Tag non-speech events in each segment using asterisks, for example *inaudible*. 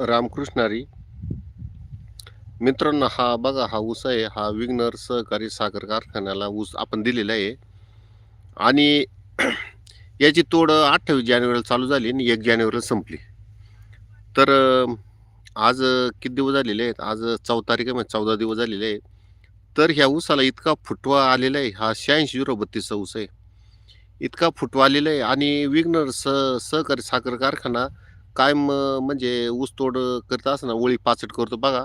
रामकृष्णारी मित्रांनो हा बघा हा ऊस आहे हा विग्नर सहकारी साखर कारखान्याला ऊस आपण दिलेला आहे. आणि *clears throat* याची तोड अठ्ठावीस जानेवारीला चालू झाली आणि एक जानेवारीला संपली. तर आज किती दिवस झालेले आहेत? आज चौदा तारीख आहे म्हणजे चौदा दिवस झालेले आहेत. तर ह्या ऊसाला इतका फुटवा आलेला आहे हा शहाऐंशी झिरो बत्तीसचा ऊस आहे. इतका फुटवा आलेला आहे आणि विग्नर स सहकारी साखर कारखाना कायम म्हणजे ऊसतोड करत असताना ओळी पाचट करतो बघा.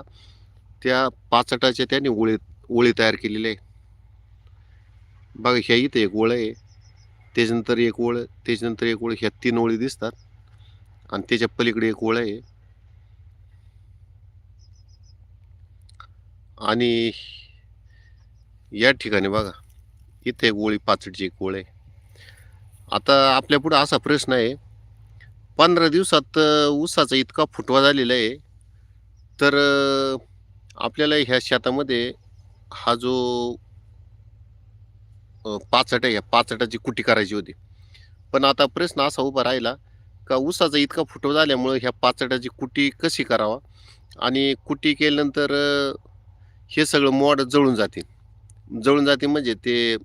त्या पाचटाच्या त्याने ओळी ओळी तयार केलेली आहे. बघा ह्या इथं एक ओळ आहे. त्याच्यानंतर एक ओळ त्याच्यानंतर एक ओळ ह्या तीन ओळी दिसतात. आणि त्याच्या पलीकडे एक ओळ आहे. आणि या ठिकाणी बघा इथे एक ओळी पाचटची एक ओळ आहे. आता आपल्या पुढं असा प्रश्न आहे पंधरा दिवसात ऊसाचा इतका फुटवा झालेला आहे. तर आपल्याला ह्या शेतामध्ये हा जो पाचट आहे या पाचटाची कुटी करायची होती. पण आता प्रश्न असा उभा राहिला का ऊसाचा इतका फुटवा झाल्यामुळं ह्या पाचटाची कुटी कशी करावा? आणि कुटी केल्यानंतर हे सगळं मोड जळून जाते जळून जाते म्हणजे ते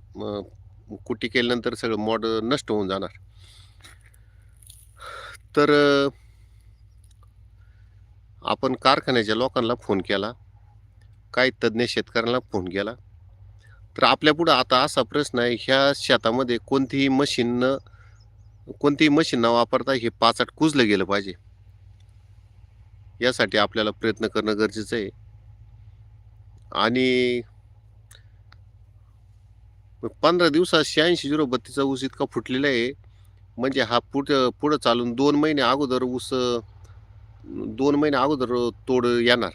कुटी केल्यानंतर सगळं मोड नष्ट होऊन जाणार. तर आपण कारखान्याच्या लोकांना फोन केला. काही तज्ज्ञ शेतकऱ्यांना फोन केला. तर आपल्या पुढं आता असा प्रश्न आहे ह्या शेतामध्ये कोणतीही मशीन न कोणतीही मशीन न वापरता हे पाचट कुजलं गेलं पाहिजे. यासाठी आपल्याला प्रयत्न करणं गरजेचं आहे. आणि पंधरा दिवसात शहाऐंशी झिरो बत्तीसचा ऊस इतका फुटलेला आहे. म्हणजे हा पुढं पुढं चालून दोन महिने अगोदर ऊस दोन महिने अगोदर तोड येणार.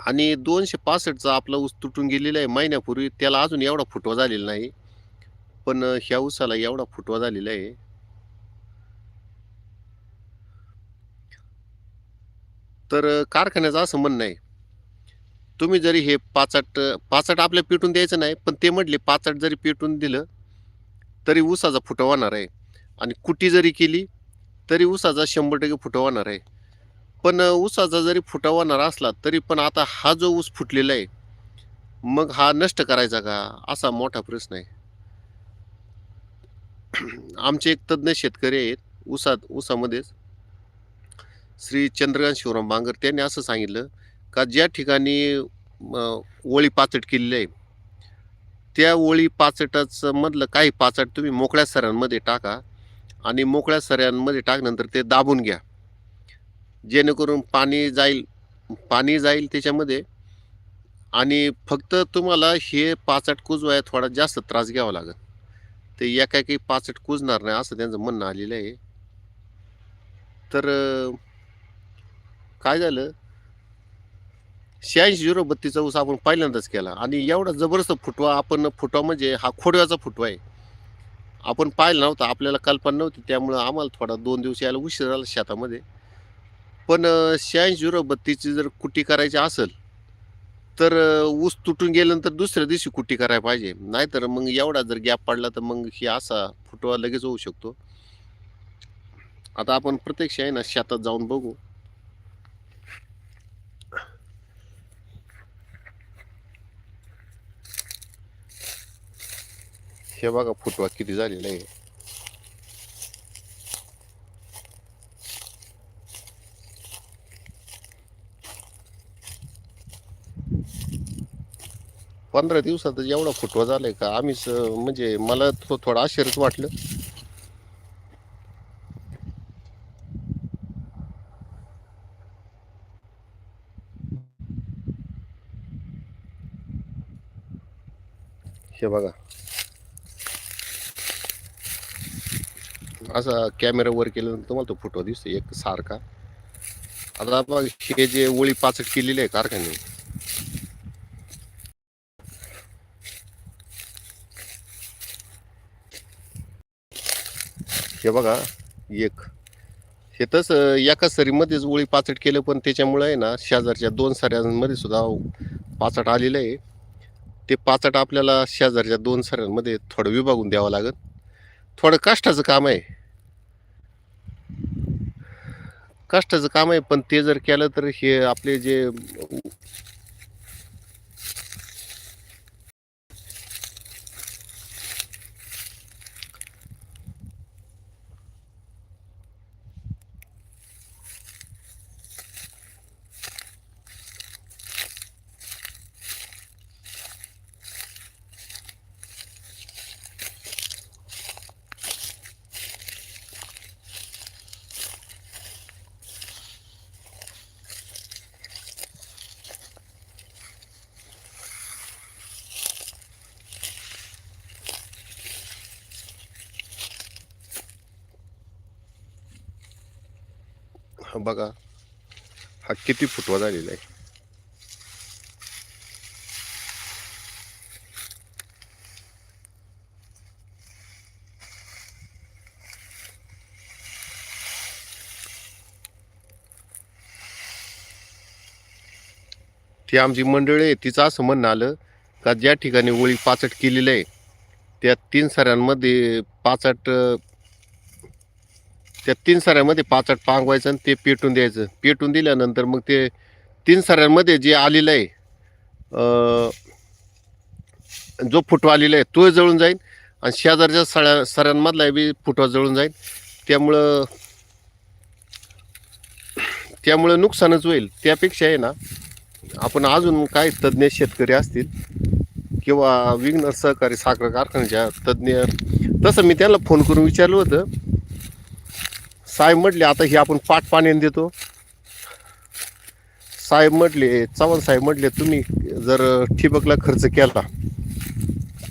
आणि दोनशे पासष्टचा आपला ऊस तुटून गेलेला आहे महिन्यापूर्वी त्याला अजून एवढा फुटवा झालेला नाही. पण ह्या ऊसाला एवढा फुटवा झालेला आहे. तर कारखान्याचं असं म्हणणं आहे तुम्ही जरी हे पाचाट पाचाट आपल्या पेटून द्यायचं नाही पण ते म्हटले पाचाट जरी पेटून दिलं तरी ऊसाचा फुटवा होणार आहे. आणि कुटी जरी केली तरी ऊसाचा शंभर टक्के फुटवा होणार आहे. पण ऊसाचा जरी फुटावा होणार असला तरी पण आता हा जो ऊस फुटलेला आहे मग हा नष्ट करायचा का? असा मोठा प्रश्न आहे. *clears throat* आमचे एक तज्ज्ञ शेतकरी आहेत ऊसात ऊसामध्येच श्री चंद्रकांत शिवराम बांगर त्यांनी असं सांगितलं का ज्या ठिकाणी अ, ओळी पाचट केलेली आहे त्या ओळी पाचटाचं मधलं काही पाचट तुम्ही मोकळ्या सऱ्यांमध्ये टाका आणि मोकळ्या सऱ्यांमध्ये टाकल्यानंतर ते दाबून घ्या. जेणेकरून पाणी जाईल पाणी जाईल त्याच्यामध्ये आणि फक्त तुम्हाला हे पाचट कुजवाय थोडा जास्त त्रास घ्यावा लागेल. ते एका काही पाचट कुजणार नाही असं त्यांचं म्हणणं आलेलं आहे. तर काय झालं? शहाऐंशी झिरो बत्तीसचा ऊस आपण पहिल्यांदाच केला. आणि एवढा जबरदस्त फुटवा आपण फुटवा म्हणजे हा खोडव्याचा फुटवा आहे. आपण पाहिला नव्हता आपल्याला कल्पना नव्हती त्यामुळं आम्हाला थोडा दोन दिवस यायला उशीर झाला शेतामध्ये. पण शहाऐंशी झिरो बत्तीसची जर कुटी करायची असेल तर ऊस तुटून गेल्यानंतर दुसऱ्या दिवशी कुट्टी करायला पाहिजे. नाहीतर मग एवढा जर गॅप पडला तर मग ही असा फुटवा लगेच होऊ शकतो. आता आपण प्रत्यक्ष आहे ना शेतात जाऊन बघू. हे बघा फुटवा किती झालेला आहे. पंधरा दिवसात एवढा फुटवा झालाय का? आम्हीच म्हणजे मला थो थोडं आश्चर्यच वाटलं. हे बघा. असा कॅमेरा वर केल्यानंतर तुम्हाला तो फोटो दिसतो एक सारखा. आता आपण हे जे ओळी पाचट केलेली आहे कारखान्याने हे बघा एक. हे तस एका सरीमध्येच ओळी पाचट केलं पण त्याच्यामुळे आहे ना शेजारच्या दोन सऱ्यांमध्ये सुद्धा पाचट आलेलं आहे. ते पाचट आपल्याला शेजारच्या दोन सऱ्यांमध्ये थोडं विभागून द्यावं लागेल. थोडं कष्टाचं काम आहे. कष्टाचं काम आहे पण ते जर केलं तर हे आपले जे हा बघा. हा किती फुटवा झालेला आहे. ती आमची मंडळी आहे तिचं असं म्हणणं आलं का ज्या ठिकाणी ओळी पाचट केलेलं आहे त्या तीन सऱ्यांमध्ये पाचट त्या तीन सऱ्यामध्ये पाचट पांगवायचं आणि ते पेटून द्यायचं. पेटून दिल्यानंतर मग ते तीन साऱ्यांमध्ये जे आलेलं आहे जो फुटवा आलेला आहे तो जळून जाईल आणि शेजारच्या सळ्या सऱ्यांमधला बी फुटवा जळून जाईल त्यामुळं त्यामुळं नुकसानच होईल. त्यापेक्षा आहे ना आपण अजून काय तज्ज्ञ शेतकरी असतील किंवा विघ्न सहकारी साखर कारखान्याच्या तज्ज्ञ तसं मी त्यांना फोन करून विचारलं होतं. साहेब म्हटले आता हे आपण पाठ पाण्याने देतो. साहेब म्हटले चव्हाण साहेब म्हटले तुम्ही जर ठिबकला खर्च केला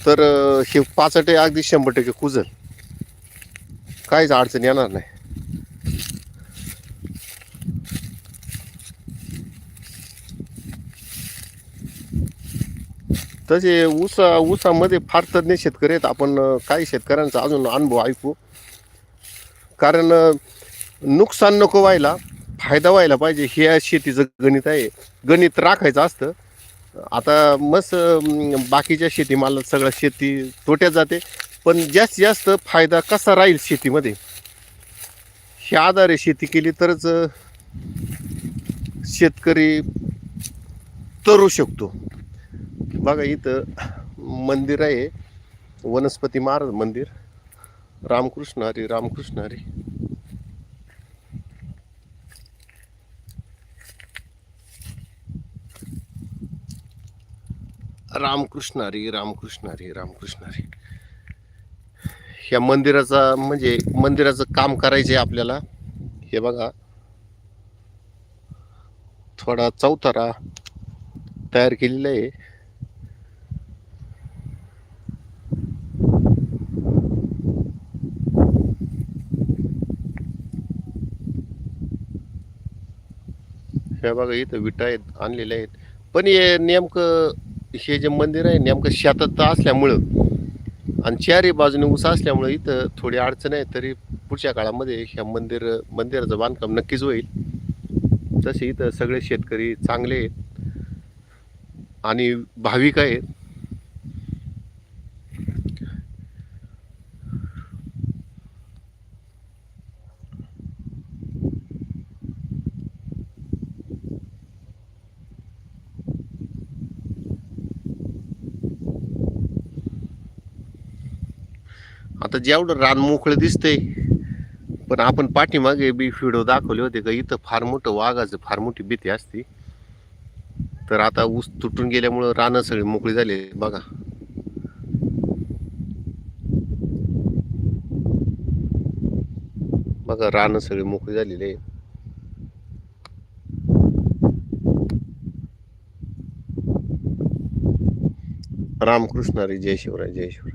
तर हे पाचटे अगदी शंभर टक्के कुजल. काहीच अडचण येणार नाही. तसे ऊसा ऊसामध्ये फार तज्ज्ञ शेतकरी आहेत आपण काही शेतकऱ्यांचा अजून अनुभव ऐकू. कारण नुकसान नको व्हायला फायदा व्हायला पाहिजे. हे शेतीचं गणित आहे. गणित राखायचं असतं. आता मस्त बाकीच्या शेतीमाला सगळं शेती तोट्यात जाते. पण जास्तीत जास्त फायदा कसा राहील शेतीमध्ये? हे आधारे शेती केली तरच शेतकरी तरू शकतो. बघा इथं मंदिर आहे. वनस्पती महाराज मंदिर. रामकृष्ण हरी रामकृष्ण हरी. रामकृष्ण हरी रामकृष्ण हरी रामकृष्ण हरी. ह्या मंदिराचा म्हणजे मंदिराचं काम करायचे आपल्याला. हे बघा. थोडा चौथरा तयार केलेला आहे. हे बघा इथं विटा आहेत आणलेल्या आहेत. पण हे नेमकं हे जे मंदिर आहे नेमकं शेतात असल्यामुळं आणि चारही बाजूने ऊस असल्यामुळं इथं थोडी अडचण आहे तरी पुढच्या काळामध्ये ह्या मंदिर मंदिराचं बांधकाम नक्कीच होईल. तसे इथं सगळे शेतकरी चांगले आहेत आणि भाविक आहेत. आता जेवढं रान मोकळं दिसतंय पण आपण पाठीमागे बी व्हिडिओ दाखवले होते का इथं फार मोठं वाघाचं फार मोठी भीती असते. तर आता ऊस तुटून गेल्यामुळं रानं सगळी मोकळी झाली बघा. बघा रानं सगळी मोकळी झालेली आहे रामकृष्णारी जय शिवराय जय शिवराय.